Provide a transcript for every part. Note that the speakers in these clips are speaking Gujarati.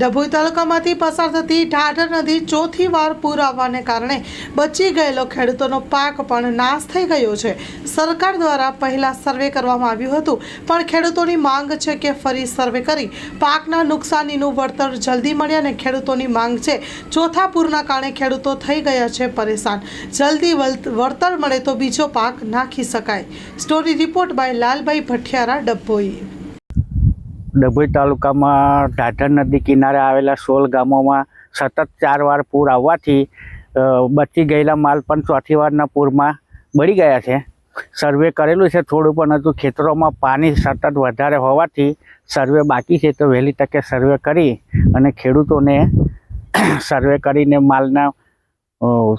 ડભોઈ તાલુકામાંથી પસાર થતી ઢાઢર નદી ચોથી વાર પૂર આવવાને કારણે બચી ગયેલો ખેડૂતોનો પાક પણ નાશ થઈ ગયો છે. સરકાર દ્વારા પહેલા સર્વે કરવામાં આવ્યું હતું, પણ ખેડૂતોની માંગ છે કે ફરી સર્વે કરી પાકના નુકસાનીનું વળતર જલ્દી મળે અને ખેડૂતોની માંગ છે ચોથા પૂરના કારણે ખેડૂતો થઈ ગયા છે પરેશાન. જલ્દી વળતર મળે તો બીજો પાક નાખી શકાય. Story report by Lalbhai Bhathiyara Dabhoi. Dabhoi તાલુકામાં ઢાઢર નદી કિનારે આવેલા સોળ ગામોમાં સતત ચાર વાર પૂર આવવાથી બચી ગયેલા માલ પણ ચોથી વારના પૂરમાં બળી ગયા છે. સર્વે કરેલું છે થોડું, પણ હજુ ખેતરોમાં પાણી સતત વધારે હોવાથી સર્વે બાકી છે. તો વહેલી તકે સર્વે કરી અને ખેડૂતોને સર્વે કરીને માલના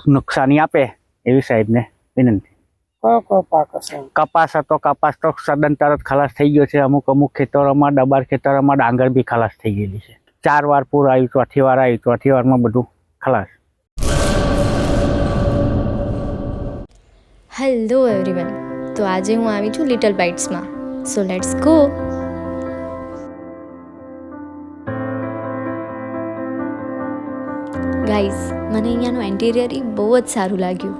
નુકસાની આપે એવી સાહેબને વિનંતી. કપાસ હતો કપાસ તો સદન તરત ખલાસ થઈ ગયો છે. અમુક અમુક ખેતરોમાં ડબાર ખેતરોમાં ડાંગર બી ખલાસ થઈ ગયેલી છે. ચાર વાર પૂર આવ્યું ચોથી વાર આવ્યું ચોથી વારમાં બધું ખલાસ. હેલો એવરીવન તો આજે હું આવી છું લિટલ બાઇટ્સમાં સો લેટ્સ ગો ગાઈઝ મને અહીંયાનું એન્ટિરિયર ઈ બહુ જ સારું લાગ્યું.